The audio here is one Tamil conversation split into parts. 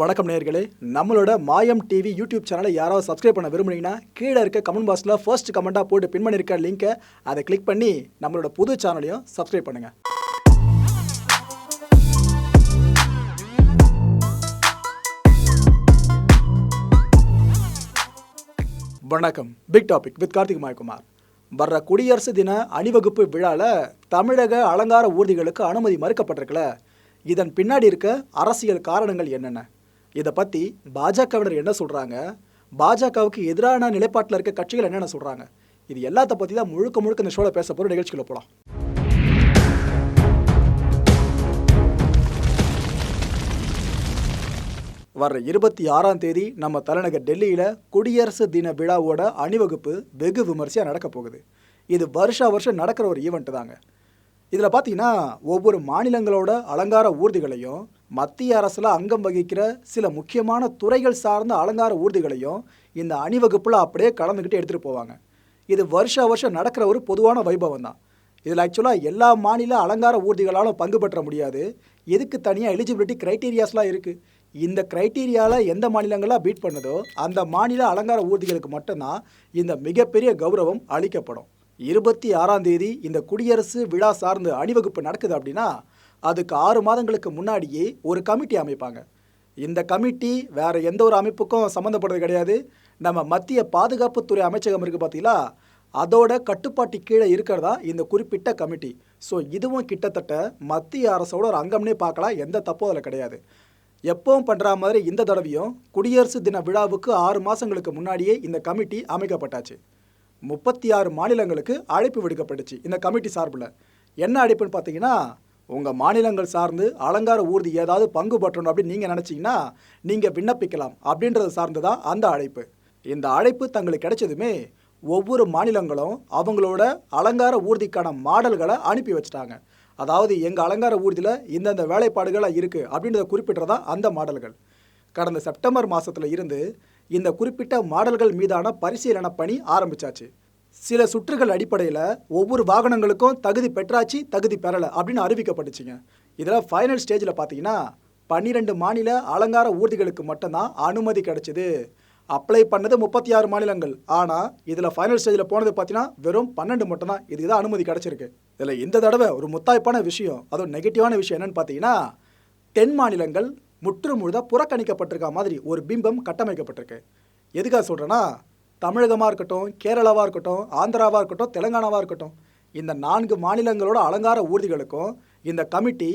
வணக்கம் நேர்களே நம்மளோட மாயம் டிவி யூடியூப் சேனலை யாராவது சப்ஸ்கிரைப் பண்ண விரும்புனீங்கன்னா கீழே இருக்க கமெண்ட் பாக்ஸில் ஃபர்ஸ்ட் கமெண்ட்டாக போட்டு பின் பண்ணியிருக்க லிங்கை அதை கிளிக் பண்ணி நம்மளோட புது சேனலையும் சப்ஸ்கிரைப் பண்ணுங்கள் வணக்கம். Big topic with Karthik Mayakumar. வர்ற குடியரசு தின அணிவகுப்பு விழாவில் தமிழக அலங்கார ஊர்திகளுக்கு அனுமதி மறுக்கப்பட்டிருக்கல. இதன் பின்னாடி இருக்க அரசியல் காரணங்கள் என்னென்ன? இதை பற்றி பாஜகவினர் என்ன சொல்கிறாங்க பாஜகவுக்கு எதிரான நிலைப்பாட்டில் இருக்க கட்சிகள் என்னென்ன சொல்கிறாங்க இது எல்லாத்த பற்றி தான் முழுக்க முழுக்க இந்த ஷோவில் பேச போகிற நிகழ்ச்சிக்குள்ள போகலாம் வர்ற இருபத்தி ஆறாம் தேதி நம்ம தலைநகர் டெல்லியில் குடியரசு தின விழாவோட அணிவகுப்பு வெகு விமர்சையாக நடக்க போகுது. இது வருஷா வருஷம் நடக்கிற ஒரு ஈவெண்ட்டு தாங்க. இதில் பார்த்தீங்கன்னா ஒவ்வொரு மாநிலங்களோட அலங்கார ஊர்திகளையும் மத்திய அரசில் அங்கம் வகிக்கிற சில முக்கியமான துறைகள் சார்ந்த அலங்கார ஊர்திகளையும் இந்த அணிவகுப்பில் அப்படியே கலந்துக்கிட்டு எடுத்துகிட்டு போவாங்க. இது வருஷா வருஷம் நடக்கிற ஒரு பொதுவான வைபவம் தான். இதில் ஆக்சுவலாக எல்லா மாநில அலங்கார ஊர்திகளாலும் பங்கு பெற்ற முடியாது. எதுக்கு தனியாக எலிஜிபிலிட்டி க்ரைட்டீரியாஸ்லாம் இருக்குது இந்த க்ரைட்டீரியாவில் எந்த மாநிலங்களாக பீட் பண்ணுதோ அந்த மாநில அலங்கார ஊர்திகளுக்கு மட்டும்தான் இந்த மிகப்பெரிய கௌரவம் அளிக்கப்படும். இருபத்தி ஆறாம் தேதி இந்த குடியரசு விழா சார்ந்து அணிவகுப்பு நடக்குது அப்படின்னா அதுக்கு ஆறு மாதங்களுக்கு முன்னாடியே ஒரு கமிட்டி அமைப்பாங்க. இந்த கமிட்டி வேற எந்த ஒரு அமைப்புக்கும் சம்மந்தப்படுறது கிடையாது. நம்ம மத்திய பாதுகாப்புத்துறை அமைச்சகம் இருக்குது பார்த்தீங்களா அதோட கட்டுப்பாட்டு கீழே இருக்கிறதா இந்த குறிப்பிட்ட கமிட்டி. ஸோ இதுவும் கிட்டத்தட்ட மத்திய அரசோட ஒரு அங்கம்னே பார்க்கலாம். எந்த தப்பும் அதில் கிடையாது. எப்பவும் பண்ணுற மாதிரி இந்த தடவையும் குடியரசு தின விழாவுக்கு ஆறு மாதங்களுக்கு முன்னாடியே இந்த கமிட்டி அமைக்கப்பட்டாச்சு. முப்பத்தி ஆறு மாநிலங்களுக்கு அழைப்பு விடுக்கப்பட்டுச்சு இந்த கமிட்டி சார்பில். என்ன அழைப்புன்னு பார்த்தீங்கன்னா உங்கள் மாநிலங்கள் சார்ந்து அலங்கார ஊர்தி ஏதாவது பங்கு பற்றணும் அப்படின்னு நீங்கள் நினச்சிங்கன்னா நீங்கள் விண்ணப்பிக்கலாம் அப்படின்றத சார்ந்து தான் அந்த அழைப்பு. இந்த அழைப்பு தங்களுக்கு கிடைச்சதுமே ஒவ்வொரு மாநிலங்களும் அவங்களோட அலங்கார ஊர்திக்கான மாடல்களை அனுப்பி வச்சுட்டாங்க. அதாவது எங்கள் அலங்கார ஊர்தியில் இந்தந்த வேலைப்பாடுகளாக இருக்குது அப்படின்றத குறிப்பிட்றதா அந்த மாடல்கள். கடந்த செப்டம்பர் மாதத்தில் இருந்து இந்த குறிப்பிட்ட மாடல்கள் மீதான பரிசீலனை பணி ஆரம்பிச்சாச்சு. சில சுற்றுகள் அடிப்படையில் ஒவ்வொரு வாகனங்களுக்கும் தகுதி பெற்றாச்சு தகுதி பெறலை அப்படின்னு அறிவிக்கப்பட்டுச்சுங்க. இதில் ஃபைனல் ஸ்டேஜில் பார்த்தீங்கன்னா பன்னிரெண்டு மாநில அலங்கார ஊர்திகளுக்கு மட்டும்தான் அனுமதி கிடைச்சிது. அப்ளை பண்ணது முப்பத்தி ஆறு மாநிலங்கள். ஆனால் இதில் ஃபைனல் ஸ்டேஜில் போனது பார்த்தீங்கன்னா வெறும் பன்னெண்டு மட்டும்தான். இதுக்கு தான் அனுமதி கிடச்சிருக்கு. இதில் இந்த தடவை ஒரு முத்தாய்ப்பான விஷயம் அதுவும் நெகட்டிவான விஷயம் என்னென்னு பார்த்தீங்கன்னா தென் மாநிலங்கள் முற்று முழுதாக புறக்கணிக்கப்பட்டிருக்க மாதிரி ஒரு பிம்பம் கட்டமைக்கப்பட்டிருக்கு. எதுக்காக சொல்கிறேன்னா தமிழகமாக இருக்கட்டும் கேரளாவாக இருக்கட்டும் ஆந்திராவாக இருக்கட்டும் தெலுங்கானாவாக இருக்கட்டும் இந்த நான்கு மாநிலங்களோட அலங்கார ஊர்திகளுக்கும் இந்த கமிட்டி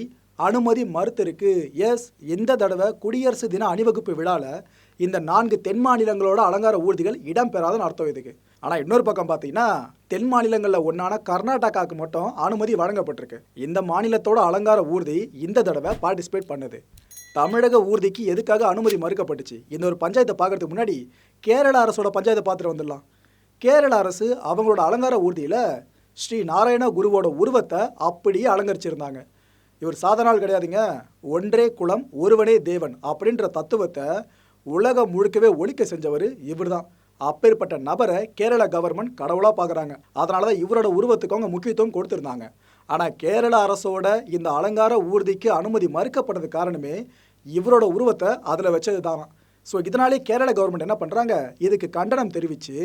அனுமதி மறுத்திருக்கு. எஸ் இந்த தடவை குடியரசு தின அணிவகுப்பு விழாவில் இந்த நான்கு தென் மாநிலங்களோட அலங்கார ஊர்திகள் இடம்பெறாதன்னு அர்த்தம் இதுக்கு. ஆனால் இன்னொரு பக்கம் பார்த்தீங்கன்னா தென் மாநிலங்களில் ஒன்றான கர்நாடகாவுக்கு மட்டும் அனுமதி வழங்கப்பட்டிருக்கு. இந்த மாநிலத்தோட அலங்கார ஊர்தி இந்த தடவை பார்ட்டிசிபேட் பண்ணுது. தமிழக ஊர்திக்கு எதுக்காக அனுமதி மறுக்கப்பட்டுச்சு? இந்த ஒரு பஞ்சாயத்தை பார்க்கறதுக்கு முன்னாடி கேரள அரசோட பஞ்சாயத்தை பார்த்துட்டு வந்துடலாம். கேரள அரசு அவங்களோட அலங்கார ஊர்தியில் ஸ்ரீ நாராயண குருவோட உருவத்தை அப்படியே அலங்கரிச்சிருந்தாங்க. இவர் சாதனால் கிடையாதுங்க. ஒன்றே குலம் ஒருவனே தேவன் அப்படின்ற தத்துவத்தை உலகம் முழுக்கவே ஒழிக்க செஞ்சவர் இவர் தான் அப்பேற்பட்ட நபரை கேரள கவர்மெண்ட் கடவுளாக பார்க்குறாங்க அதனால தான் இவரோட உருவத்துக்கு அவங்க முக்கியத்துவம் கொடுத்துருந்தாங்க. ஆனால் கேரள அரசோட இந்த அலங்கார ஊர்திக்கு அனுமதி மறுக்கப்பட்டது காரணமே இவரோட உருவத்தை அதில் வச்சது தான் ஸோ இதனாலே கேரள கவர்மெண்ட் என்ன பண்ணுறாங்க இதுக்கு கண்டனம் தெரிவித்து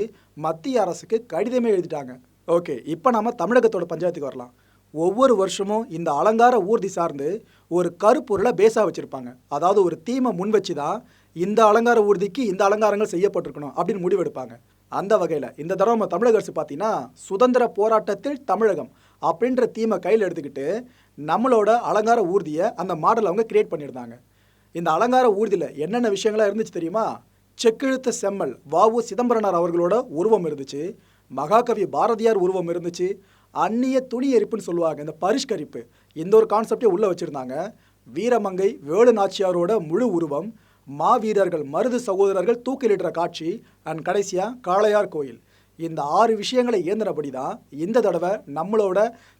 மத்திய அரசுக்கு கடிதமே எழுதிட்டாங்க. ஓகே இப்போ நம்ம தமிழகத்தோட பஞ்சாயத்துக்கு வரலாம். ஒவ்வொரு வருஷமும் இந்த அலங்கார ஊர்தி சார்ந்து ஒரு கருப்பொருளை பேஸாக வச்சுருப்பாங்க. அதாவது ஒரு தீமை முன் வச்சு தான் இந்த அலங்கார ஊர்திக்கு இந்த அலங்காரங்கள் செய்யப்பட்டிருக்கணும் அப்படின்னு முடிவெடுப்பாங்க. அந்த வகையில் இந்த தடவை நம்ம தமிழக அரசு பார்த்தீங்கன்னா சுதந்திர போராட்டத்தில் தமிழகம் அப்படின்ற தீமை கையில் எடுத்துக்கிட்டு நம்மளோட அலங்கார ஊர்தியை அந்த மாடல் அவங்க கிரியேட் பண்ணியிருந்தாங்க. இந்த அலங்கார ஊர்தியில் என்னென்ன விஷயங்களாக இருந்துச்சு தெரியுமா? செக்கெழுத்த செம்மல் வாவு சிதம்பரனார் அவர்களோட உருவம் இருந்துச்சு. மகாகவி பாரதியார் உருவம் இருந்துச்சு. அந்நிய துணி எரிப்புன்னு சொல்லுவாங்க இந்த பரிஷ்கரிப்பு. இந்த ஒரு கான்செப்டே உள்ளே வச்சுருந்தாங்க. வீரமங்கை வேலு நாச்சியாரோட முழு உருவம். மாவீரர்கள் மருது சகோதரர்கள் தூக்கிலிடுற காட்சி அண்ட் கடைசியாக காளையார் கோயில். இந்த ஆறு விஷயங்களை இயந்திரபடி தான் இந்த தடவை நம்மளோட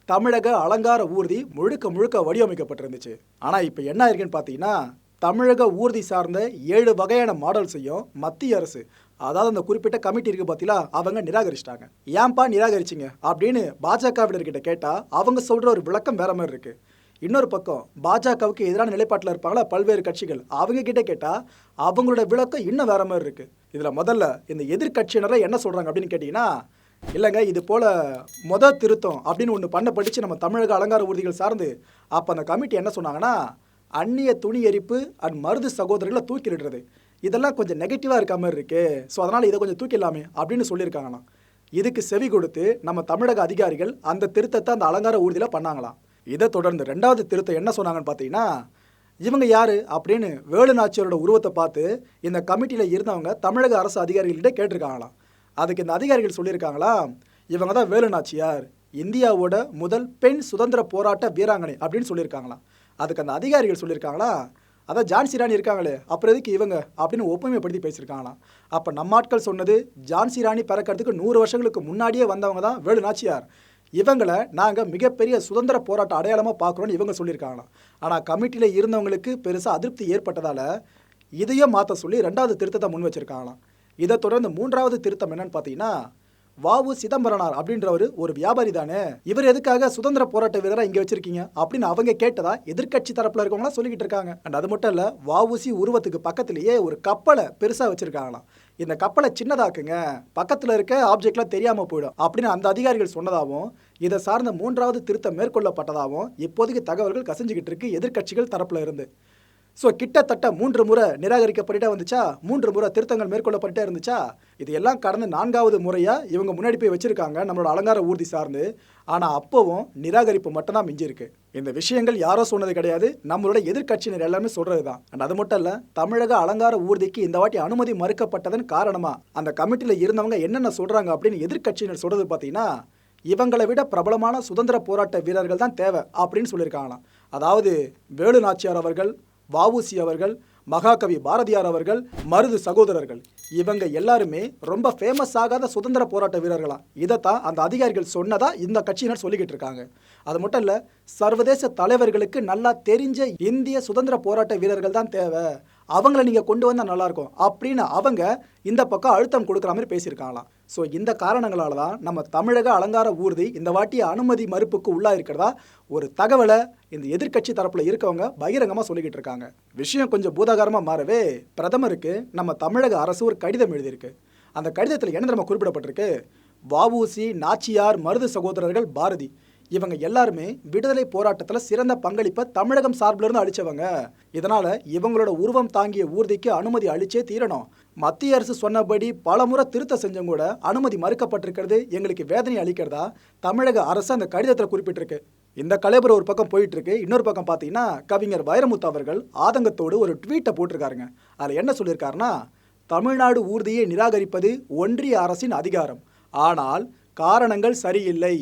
தமிழக அலங்கார ஊர்தி முழுக்க முழுக்க வடிவமைக்கப்பட்டிருந்துச்சு. ஆனால் இப்போ என்ன இருக்குன்னு பார்த்தீங்கன்னா தமிழக ஊர்தி சார்ந்த ஏழு வகையான மாடல்ஸையும் மத்திய அரசு அதாவது அந்த குறிப்பிட்ட கமிட்டி இருக்கு பார்த்தீங்களா அவங்க நிராகரிச்சிட்டாங்க. ஏன்பா நிராகரிச்சிங்க? அப்படின்னு பாஜகவினர்கிட்ட கேட்டால் அவங்க சொல்கிற ஒரு விளக்கம் வேற மாதிரி இருக்குது இன்னொரு பக்கம் பாஜகவுக்கு எதிரான நிலைப்பாட்டில் இருப்பாங்களா பல்வேறு கட்சிகள்? அவங்க கிட்ட கேட்டால் அவங்களோட விளக்கம் இன்னும் வேற மாதிரி இருக்கு. இதில் முதல்ல இந்த எதிர்கட்சியினரை என்ன சொல்கிறாங்க அப்படின்னு கேட்டிங்கன்னா இல்லைங்க இது போல் மொத திருத்தம் அப்படின்னு ஒன்று பண்ண படித்து நம்ம தமிழக அலங்கார ஊர்திகள் சார்ந்து அப்போ அந்த கமிட்டி என்ன சொன்னாங்கன்னா அந்நிய துணி எரிப்பு அண்ட் மருது சகோதரர்களை தூக்கிலிடுறது. இதெல்லாம் கொஞ்சம் நெகட்டிவாக இருக்க மாதிரி இருக்குது ஸோ அதனால் இதை கொஞ்சம் தூக்கிடலாமே அப்படின்னு சொல்லியிருக்காங்களாம். இதுக்கு செவி கொடுத்து நம்ம தமிழக அதிகாரிகள் அந்த திருத்தத்தை அந்த அலங்கார ஊர்தியில் பண்ணாங்களாம். இதை தொடர்ந்து ரெண்டாவது திருத்தம் என்ன சொன்னாங்கன்னு பார்த்தீங்கன்னா இவங்க யார் அப்படின்னு வேலு நாச்சியாரோட உருவத்தை பார்த்து இந்த கமிட்டியில் இருந்தவங்க தமிழக அரசு அதிகாரிகள்கிட்ட கேட்டிருக்காங்களாம். அதுக்கு இந்த அதிகாரிகள் சொல்லியிருக்காங்களா இவங்க தான் வேலு நாச்சியார் இந்தியாவோட முதல் பெண் சுதந்திர போராட்ட வீராங்கனை அப்படின்னு சொல்லியிருக்காங்களாம். அதுக்கு அந்த அதிகாரிகள் சொல்லியிருக்காங்களா அதான் ஜான்சி ராணி இருக்காங்களே அப்புறம் எதுக்கு இவங்க அப்படின்னு ஒப்புமைப்படுத்தி பேசியிருக்காங்களாம். அப்போ நம்ம ஆட்கள் சொன்னது ஜான்சி ராணி பிறக்கிறதுக்கு நூறு வருஷங்களுக்கு முன்னாடியே வந்தவங்க தான் வேலு நாச்சியார். இவங்களை நாங்கள் மிகப்பெரிய சுதந்திர போராட்ட அடையாளமாக பார்க்குறோன்னு இவங்க சொல்லியிருக்காங்களாம். ஆனால் கமிட்டியில் இருந்தவங்களுக்கு பெருசாக அதிருப்தி ஏற்பட்டதால் இதையும் மாற்ற சொல்லி ரெண்டாவது திருத்தத்தை முன் வச்சுருக்காங்களாம். இதை தொடர்ந்து மூன்றாவது திருத்தம் என்னன்னு பார்த்தீங்கன்னா வாவு சிதம்பரனார் அப்படின்றவர் ஒரு வியாபாரி தானே இவர் எதுக்காக சுதந்திர போராட்ட வீரராக இங்கே வச்சிருக்கீங்க அப்படின்னு அவங்க கேட்டதா எதிர்க்கட்சி தரப்பில் இருக்கவங்களாம் சொல்லிக்கிட்டு இருக்காங்க. அண்ட் அது மட்டும் இல்லை வாவுசி உருவத்துக்கு பக்கத்திலேயே ஒரு கப்பலை பெருசாக வச்சுருக்காங்களாம். இந்த கப்பலை சின்னதாக்குங்க. பக்கத்தில் இருக்க ஆப்ஜெக்ட்லாம் தெரியாமல் போயிடும். அப்படின்னு அந்த அதிகாரிகள் சொன்னதாகவும் இதை சார்ந்த மூன்றாவது திருத்தம் மேற்கொள்ளப்பட்டதாகவும் இப்போதைக்கு தகவல்கள் கசிஞ்சுக்கிட்டு இருக்கு. எதிர்க்கட்சிகள் தரப்பில் இருந்து. ஸோ கிட்டத்தட்ட மூன்று முறை நிராகரிக்கப்பட்டுட்டே வந்துச்சா? மூன்று முறை திருத்தங்கள் மேற்கொள்ளப்பட்டே இருந்துச்சா? இது எல்லாம் கடந்து நான்காவது முறையாக இவங்க முன்னாடி போய் வச்சுருக்காங்க நம்மளோட அலங்கார ஊர்தி சார்ந்து. ஆனால் அப்போவும் நிராகரிப்பு மட்டும்தான் மிஞ்சிருக்கு இந்த விஷயங்கள் யாரோ சொன்னது கிடையாது. நம்மளோட எதிர்க்கட்சியினர் எல்லாமே சொல்கிறது தான் அண்ட் அது மட்டும் இல்லை தமிழக அலங்கார ஊர்திக்கு இந்த வாட்டி அனுமதி மறுக்கப்பட்டதன் காரணமாக அந்த கமிட்டியில் இருந்தவங்க என்னென்ன சொல்கிறாங்க அப்படின்னு எதிர்க்கட்சியினர் சொல்றது பார்த்தீங்கன்னா இவங்களை விட பிரபலமான சுதந்திர போராட்ட வீரர்கள் தான் தேவை அப்படின்னு சொல்லியிருக்காங்களாம். அதாவது வேலு நாச்சியார் அவர்கள் வஉசி அவர்கள் மகாகவி பாரதியார் அவர்கள் மருது சகோதரர்கள். இவங்க எல்லாருமே ரொம்ப ஃபேமஸ் ஆகாத சுதந்திர போராட்ட வீரர்களா? இதைத்தான் அந்த அதிகாரிகள் சொன்னதா இந்த கட்சியினர் சொல்லிக்கிட்டு இருக்காங்க. அது மட்டும் இல்ல சர்வதேச தலைவர்களுக்கு நல்லா தெரிஞ்ச இந்திய சுதந்திர போராட்ட வீரர்கள் தான் தேவை. அவங்கள நீங்க கொண்டு வந்தா நல்லா இருக்கும். அப்படின்னு அவங்க இந்த பக்கம் அழுத்தம் கொடுக்குற மாதிரி பேசியிருக்காங்களாம். ஸோ இந்த காரணங்களால தான் நம்ம தமிழக அலங்கார ஊர்தி இந்த வாட்டி அனுமதி மறுப்புக்கு உள்ளாக இருக்கிறதா? ஒரு தகவலை இந்த எதிர்க்கட்சி தரப்பில் இருக்கவங்க பகிரங்கமாக சொல்லிக்கிட்டு இருக்காங்க. விஷயம் கொஞ்சம் பூதாகாரமாக மாறவே பிரதமருக்கு நம்ம தமிழக அரசு ஒரு கடிதம் எழுதியிருக்கு. அந்த கடிதத்தில் என்ன நம்ம குறிப்பிடப்பட்டிருக்கு? வஉசி நாச்சியார் மருது சகோதரர்கள் பாரதி. இவங்க எல்லாருமே விடுதலை போராட்டத்தில் சிறந்த பங்களிப்பை தமிழகம் சார்பிலிருந்து அளிச்சவங்க. இதனால இவங்களோட உருவம் தாங்கிய ஊர்திக்கு அனுமதி அளிச்சே தீரணும். மத்திய அரசு சொன்னபடி பலமுறை திருத்த செஞ்சும் கூட அனுமதி மறுக்கப்பட்டிருக்கிறது. எங்களுக்கு வேதனை அளிக்கிறதா? தமிழக அரசு அந்த கடிதத்தில் குறிப்பிட்டிருக்கு. இந்த கலைபுரம் ஒரு பக்கம் போயிட்டு இருக்கு இன்னொரு பக்கம் பார்த்தீங்கன்னா கவிஞர் வைரமுத்து அவர்கள் ஆதங்கத்தோடு ஒரு ட்வீட்டை போட்டிருக்காருங்க. அதில் என்ன சொல்லியிருக்காருன்னா தமிழ்நாடு ஊர்தியை நிராகரிப்பது ஒன்றிய அரசின் அதிகாரம். ஆனால் காரணங்கள் சரியில்லை.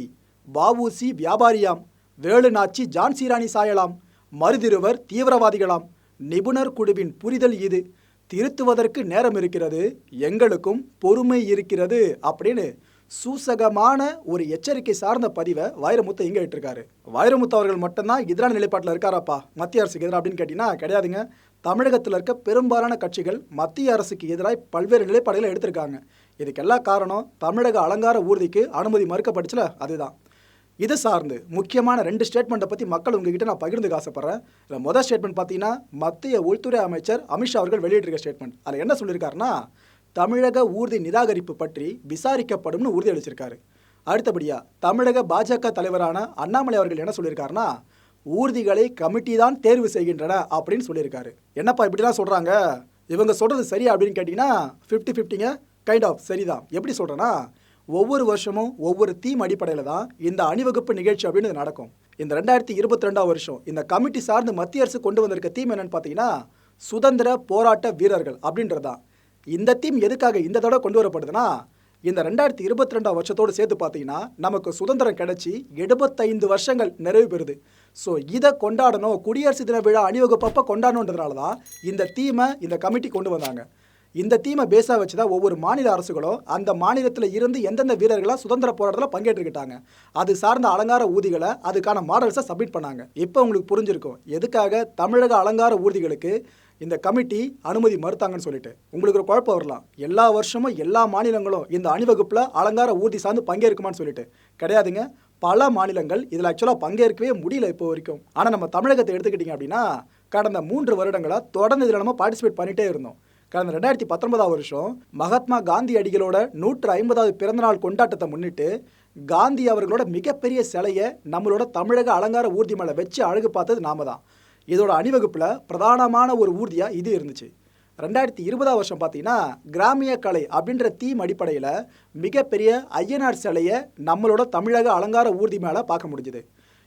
வாவூசி வியாபாரியாம். வேலுநாச்சி ஜான்சிராணி சாயலாம். மருதிருவர் தீவிரவாதிகளாம். நிபுணர் குழுவின் புரிதல் இது. திருத்துவதற்கு நேரம் இருக்கிறது எங்களுக்கும் பொறுமை இருக்கிறது அப்படின்னு சூசகமான ஒரு எச்சரிக்கை சார்ந்த பதிவை வைரமுத்து இங்கே இட்டிருக்காரு. வைரமுத்து அவர்கள் மட்டும்தான் எதிரான நிலைப்பாட்டில் இருக்காராப்பா? மத்திய அரசுக்கு எதிராக அப்படின்னு கேட்டிங்கன்னா கிடையாதுங்க. தமிழகத்தில் இருக்க பெரும்பாலான கட்சிகள் மத்திய அரசுக்கு எதிராக பல்வேறு நிலைப்பாடுகளை எடுத்திருக்காங்க. இதுக்கெல்லாம் காரணம் தமிழக அலங்கார ஊர்திக்கு அனுமதி மறுக்கப்பட்டுச்சுல அதுதான். இது சார்ந்து முக்கியமான ரெண்டு ஸ்டேட்மெண்ட்டை பற்றி மக்கள் உங்ககிட்ட நான் பகிர்ந்துக்க ஆசைப்பட்றேன். இதில் முதல் ஸ்டேட்மெண்ட் பார்த்தீங்கன்னா மத்திய உள்துறை அமைச்சர் அமித்ஷா அவர்கள் வெளியிட்டிருக்க ஸ்டேட்மெண்ட் அதில் என்ன சொல்லியிருக்காருன்னா தமிழக ஊர்தி நிராகரிப்பு பற்றி விசாரிக்கப்படும்னு உறுதியளிச்சிருக்காரு அடுத்தபடியாக தமிழக பாஜக தலைவரான அண்ணாமலை அவர்கள் என்ன சொல்லியிருக்காருன்னா ஊர்திகளை கமிட்டி தான் தேர்வு செய்கின்றன அப்படின்னு சொல்லியிருக்காரு. என்னப்பா இப்படிலாம் சொல்கிறாங்க இவங்க சொல்கிறது சரியா அப்படின்னு கேட்டிங்கன்னா ஃபிஃப்டி ஃபிஃப்டிங்க கைண்ட் ஆஃப் சரிதான். எப்படி சொல்கிறேன்னா ஒவ்வொரு வருஷமும் ஒவ்வொரு தீம் அடிப்படையில் தான் இந்த அணிவகுப்பு நிகழ்ச்சி அப்படின்னு நடக்கும். இந்த ரெண்டாயிரத்தி இருபத்தி ரெண்டாம் வருஷம் இந்த கமிட்டி சார்ந்து மத்திய அரசு கொண்டு வந்திருக்க தீம் என்னன்னு பார்த்தீங்கன்னா சுதந்திர போராட்ட வீரர்கள் அப்படின்றது தான். இந்த தீம் எதுக்காக இந்த தடவை கொண்டு வரப்படுதுன்னா இந்த ரெண்டாயிரத்தி இருபத்தி ரெண்டாம் வருஷத்தோடு சேர்த்து பார்த்தீங்கன்னா நமக்கு சுதந்திரம் கிடைச்சி எழுபத்தைந்து வருஷங்கள் நிறைவு பெறுது. ஸோ இதை கொண்டாடணும் குடியரசு தின விழா அணிவகுப்பப்போ கொண்டாடணுன்றதுனால தான் இந்த தீமை இந்த கமிட்டி கொண்டு வந்தாங்க. இந்த தீமை பேஸாக வச்சு தான் ஒவ்வொரு மாநில அரசுகளும் அந்த மாநிலத்தில் இருந்து எந்தெந்த வீரர்களாக சுதந்திர போராட்டத்தில் பங்கேற்றுக்கிட்டாங்க. அது சார்ந்த அலங்கார ஊதிகளை அதுக்கான மாடல்ஸை சப்மிட் பண்ணாங்க. இப்போ உங்களுக்கு புரிஞ்சிருக்கும். எதுக்காக தமிழக அலங்கார ஊர்திகளுக்கு இந்த கமிட்டி அனுமதி மறுத்தாங்கன்னு சொல்லிட்டு. உங்களுக்கு ஒரு குழப்பம் வரலாம். எல்லா வருஷமும் எல்லா மாநிலங்களும் இந்த அணிவகுப்பில் அலங்கார ஊர்தி சார்ந்து பங்கேற்குமான்னு சொல்லிட்டு. கிடையாதுங்க. பல மாநிலங்கள் இதில் ஆக்சுவலாக பங்கேற்கவே முடியல இப்போ வரைக்கும். ஆனால் நம்ம தமிழகத்தை எடுத்துக்கிட்டிங்க அப்படின்னா கடந்த மூன்று வருடங்களாக தொடர்ந்து இதில் நம்ம பார்ட்டிசிபேட் பண்ணிட்டே இருந்தோம். கடந்த ரெண்டாயிரத்தி பத்தொன்பதாம் வருஷம் மகாத்மா காந்தி அடிகளோட நூற்று ஐம்பதாவது பிறந்தநாள் கொண்டாட்டத்தை முன்னிட்டு காந்தி அவர்களோட மிகப்பெரிய சிலையை நம்மளோட தமிழக அலங்கார ஊர்தி மேலே வச்சு அழகு பார்த்தது நாம தான். இதோட அணிவகுப்பில் பிரதானமான ஒரு ஊர்தியாக இது இருந்துச்சு. ரெண்டாயிரத்தி இருபதாம் வருஷம் பார்த்தீங்கன்னா கிராமிய கலை அப்படின்ற தீம் அடிப்படையில் மிகப்பெரிய ஐயனார் சிலையை நம்மளோட தமிழக அலங்கார ஊர்தி மேலே பார்க்க முடிஞ்சுது.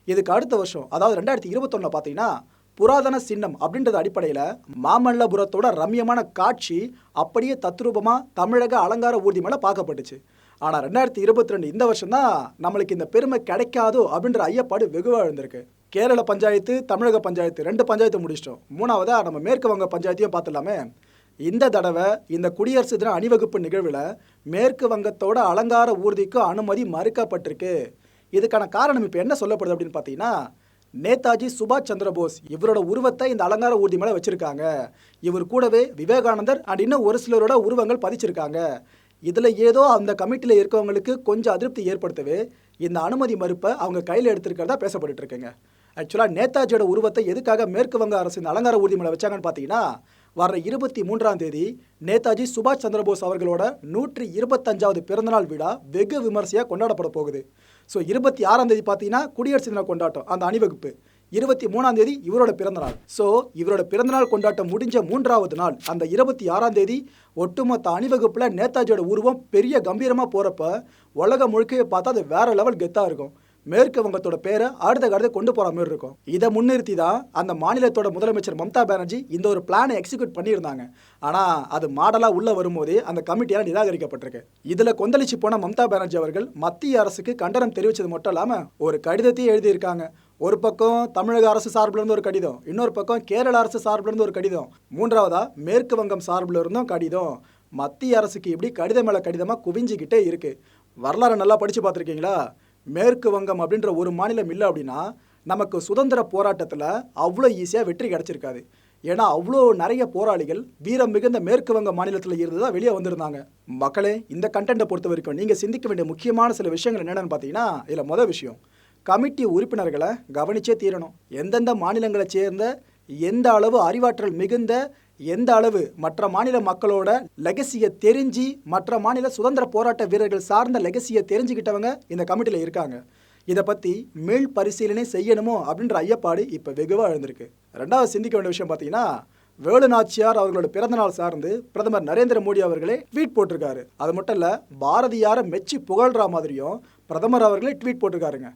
இதுக்கு அடுத்த வருஷம் அதாவது ரெண்டாயிரத்தி இருபத்தொன்னில் பார்த்தீங்கன்னா புராதன சின்னம் அப்படின்றது அடிப்படையில் மாமல்லபுரத்தோட ரம்யமான காட்சி அப்படியே தத்ரூபமாக தமிழக அலங்கார ஊர்தி மேலே பார்க்கப்பட்டுச்சு. ஆனால் ரெண்டாயிரத்தி இருபத்தி ரெண்டு இந்த வருஷம் தான் நம்மளுக்கு இந்த பெருமை கிடைக்காதோ அப்படின்ற ஐயப்பாடு வெகுவாக எழுந்திருக்கு. கேரள பஞ்சாயத்து தமிழக பஞ்சாயத்து ரெண்டு பஞ்சாயத்து முடிச்சிட்டோம். மூணாவதாக நம்ம மேற்கு வங்க பஞ்சாயத்தையும் பார்த்துடலாமே. இந்த தடவை இந்த குடியரசு தின அணிவகுப்பு நிகழ்வில் மேற்கு வங்கத்தோட அலங்கார ஊர்திக்கு அனுமதி மறுக்கப்பட்டிருக்கு. இதுக்கான காரணம் இப்போ என்ன சொல்லப்படுது அப்படின்னு பார்த்தீங்கன்னா நேதாஜி சுபாஷ் சந்திர போஸ் இவரோட உருவத்தை இந்த அலங்கார ஊர்தி மேலே வச்சிருக்காங்க. இவர் கூடவே விவேகானந்தர் அண்ட் இன்னும் ஒரு சிலரோட உருவங்கள் பதிச்சிருக்காங்க. இதில் ஏதோ அந்த கமிட்டியில் இருக்கவங்களுக்கு கொஞ்சம் அதிருப்தி ஏற்படுத்தவே இந்த அனுமதி மறுப்பை அவங்க கையில் எடுத்திருக்கிறதா பேசப்பட்டு இருக்குங்க. ஆக்சுவலாக நேதாஜியோட உருவத்தை எதுக்காக மேற்கு வங்க அரசு இந்த அலங்கார ஊர்தி மேலே வச்சாங்கன்னு பார்த்தீங்கன்னா வர இருபத்தி மூன்றாம் தேதி நேதாஜி சுபாஷ் சந்திரபோஸ் அவர்களோட நூற்றி இருபத்தஞ்சாவது பிறந்தநாள் விழா வெகு விமர்சையாக கொண்டாடப்பட போகுது. ஸோ இருபத்தி ஆறாம் தேதி பார்த்தீங்கன்னா குடியரசு தின கொண்டாட்டம் அந்த அணிவகுப்பு. இருபத்தி மூணாம் தேதி இவரோட பிறந்தநாள். ஸோ இவரோட பிறந்தநாள் கொண்டாட்டம் முடிஞ்ச மூன்றாவது நாள். அந்த இருபத்தி ஆறாம் தேதி ஒட்டுமொத்த அணிவகுப்பில் நேதாஜியோட உருவம் பெரிய கம்பீரமாக போகிறப்ப உலகம் முழுக்கையை பார்த்தா அது வேற லெவல் கெத்தாக இருக்கும். மேற்கு வங்கத்தோட பேரை அடுத்த கடத்தை கொண்டு போகிற மாதிரி இருக்கும். இதை முன்னிறுத்தி தான் அந்த மாநிலத்தோட முதலமைச்சர் மம்தா பானர்ஜி இந்த ஒரு பிளானை எக்ஸிக்யூட் பண்ணியிருந்தாங்க. ஆனால் அது மாடலாக உள்ளே வரும்போதே அந்த கமிட்டியால் நிராகரிக்கப்பட்டிருக்கு. இதில் கொந்தளிச்சு போன மம்தா பானர்ஜி அவர்கள் மத்திய அரசுக்கு கண்டனம் தெரிவித்தது மட்டும் இல்லாமல் ஒரு கடிதத்தையும் எழுதியிருக்காங்க. ஒரு பக்கம் தமிழக அரசு சார்பிலிருந்து ஒரு கடிதம் இன்னொரு பக்கம் கேரள அரசு சார்பிலிருந்து ஒரு கடிதம். மூன்றாவதா மேற்கு வங்கம் சார்பில் இருந்தும் கடிதம். மத்திய அரசுக்கு இப்படி கடிதம் மேலே கடிதமாக குவிஞ்சிக்கிட்டே இருக்கு. வரலாறு நல்லா படித்து பார்த்துருக்கீங்களா? மேற்கு வங்கம் அப்படின்ற ஒரு மாநிலம் இல்லை அப்படின்னா நமக்கு சுதந்திர போராட்டத்தில் அவ்வளோ ஈஸியாக வெற்றி கிடச்சிருக்காது. ஏன்னா அவ்வளோ நிறைய போராளிகள் வீரம் மிகுந்த மேற்கு வங்க மாநிலத்தில் இருந்து தான் வெளியே வந்திருந்தாங்க. மக்களே இந்த கண்டென்ட்டை பொறுத்த வரைக்கும் நீங்கள் சிந்திக்க வேண்டிய முக்கியமான சில விஷயங்கள் என்னென்னு பார்த்தீங்கன்னா இதில் மொதல் விஷயம். கமிட்டி உறுப்பினர்களை கவனிச்சே தீரணும். எந்தெந்த மாநிலங்களை சேர்ந்த எந்த அளவு அறிவாற்றல் மிகுந்த எந்த அளவு மற்ற மாநில மக்களோட லெகசியை தெரிஞ்சு மற்ற மாநில சுதந்திர போராட்ட வீரர்கள் சார்ந்த லெகசியை தெரிஞ்சுக்கிட்டவங்க இந்த கமிட்டியில் இருக்காங்க. இதை பற்றி மீள் பரிசீலனை செய்யணுமோ அப்படின்ற ஐயப்பாடு இப்போ வெகுவாக எழுந்திருக்கு. ரெண்டாவது சிந்திக்க வேண்டிய விஷயம் பார்த்தீங்கன்னா வேலு நாச்சியார் அவர்களோட பிறந்தநாள் சார்ந்து பிரதமர் நரேந்திர மோடி அவர்களே ட்வீட் போட்டிருக்காரு. அது மட்டும் இல்லை பாரதியாரை மெச்சி புகழ்ற மாதிரியும் பிரதமர் அவர்களே ட்வீட் போட்டிருக்காருங்க.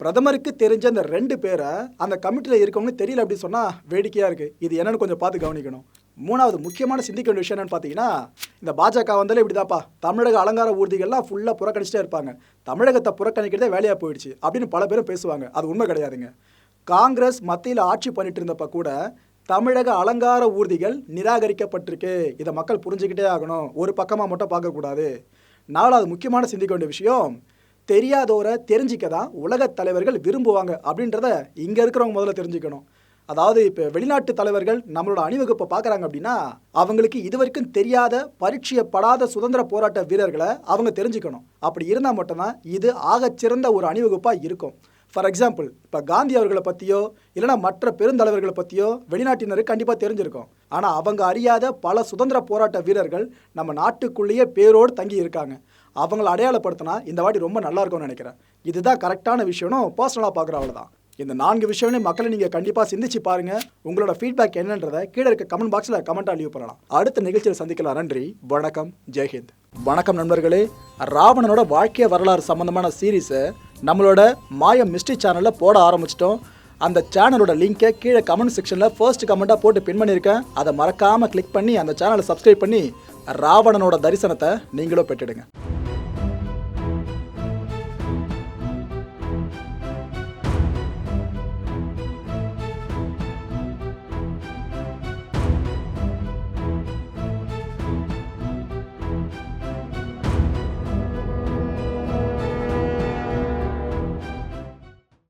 பிரதமருக்கு தெரிஞ்ச அந்த ரெண்டு பேரை அந்த கமிட்டியில் இருக்கவங்க தெரியல அப்படின்னு சொன்னால் வேடிக்கையாக இருக்குது இது என்னென்னு கொஞ்சம் பார்த்து கவனிக்கணும். மூணாவது முக்கியமான சிந்திக்க வேண்டிய விஷயம் பார்த்தீங்கன்னா இந்த பாஜக வந்தாலே இப்படிதாப்பா தமிழக அலங்கார ஊர்திகள்லாம் ஃபுல்லாக புறக்கணிச்சிட்டே இருப்பாங்க. தமிழகத்தை புறக்கணிக்கிறதே வேலையாக போயிடுச்சு அப்படின்னு பல பேரும் பேசுவாங்க. அது உண்மை கிடையாதுங்க. காங்கிரஸ் மத்தியில் ஆட்சி பண்ணிட்டு இருந்தப்ப கூட தமிழக அலங்கார ஊர்திகள் நிராகரிக்கப்பட்டிருக்கு. இதை மக்கள் புரிஞ்சுக்கிட்டே ஆகணும். ஒரு பக்கமாக மட்டும் பார்க்கக்கூடாது. நாலாவது முக்கியமான சிந்திக்க வேண்டிய விஷயம் தெரியாதோரை தெரிஞ்சிக்க தான் உலகத் தலைவர்கள் விரும்புவாங்க அப்படின்றத இங்கே இருக்கிறவங்க முதல்ல தெரிஞ்சுக்கணும். அதாவது இப்போ வெளிநாட்டு தலைவர்கள் நம்மளோட அணிவகுப்பை பார்க்குறாங்க அப்படின்னா அவங்களுக்கு இது வரைக்கும் தெரியாத பரீட்சையப்படாத சுதந்திர போராட்ட வீரர்களை அவங்க தெரிஞ்சுக்கணும். அப்படி இருந்தால் மட்டும்தான் இது ஆகச்சிறந்த ஒரு அணிவகுப்பாக இருக்கும். ஃபார் எக்ஸாம்பிள் இப்போ காந்தி அவர்களை பற்றியோ இல்லைனா மற்ற பெருந்தலைவர்களை பற்றியோ வெளிநாட்டினருக்கு கண்டிப்பாக தெரிஞ்சிருக்கும். ஆனால் அவங்க அறியாத பல சுதந்திர போராட்ட வீரர்கள் நம்ம நாட்டுக்குள்ளேயே பேரோடு தங்கி இருக்காங்க. அவங்கள அடையாளப்படுத்தினா இந்த வாட்டி ரொம்ப நல்லாயிருக்கும்னு நினைக்கிறேன். இதுதான் கரெக்டான விஷயம்னு பர்சனலாக பார்க்குற அவ்வளோதான் இந்த நான்கு விஷயங்களையும் மக்களை நீங்கள் கண்டிப்பாக சிந்திச்சு பாருங்க. உங்களோட ஃபீட்பேக் என்னன்றதை கீழே இருக்க கமெண்ட் பாக்ஸில் கமெண்ட்டாக லீவ் பண்ணலாம். அடுத்த நிகழ்ச்சியில் சந்திக்கலாம். நன்றி வணக்கம் ஜெய்ஹிந்த் வணக்கம் நண்பர்களே. ராவணனோட வாழ்க்கை வரலாறு சம்பந்தமான சீரீஸை நம்மளோட மாயம் மிஸ்ட்ரி சேனலில் போட ஆரம்பிச்சிட்டோம். அந்த சேனலோட லிங்கை கீழே கமெண்ட் செக்ஷனில் ஃபர்ஸ்ட் கமெண்ட்டாக போட்டு பின் பண்ணியிருக்கேன் அதை மறக்காமல் கிளிக் பண்ணி அந்த சேனலை சப்ஸ்கிரைப் பண்ணி ராவணனோட தரிசனத்தை நீங்களும் பெற்றுடுங்க.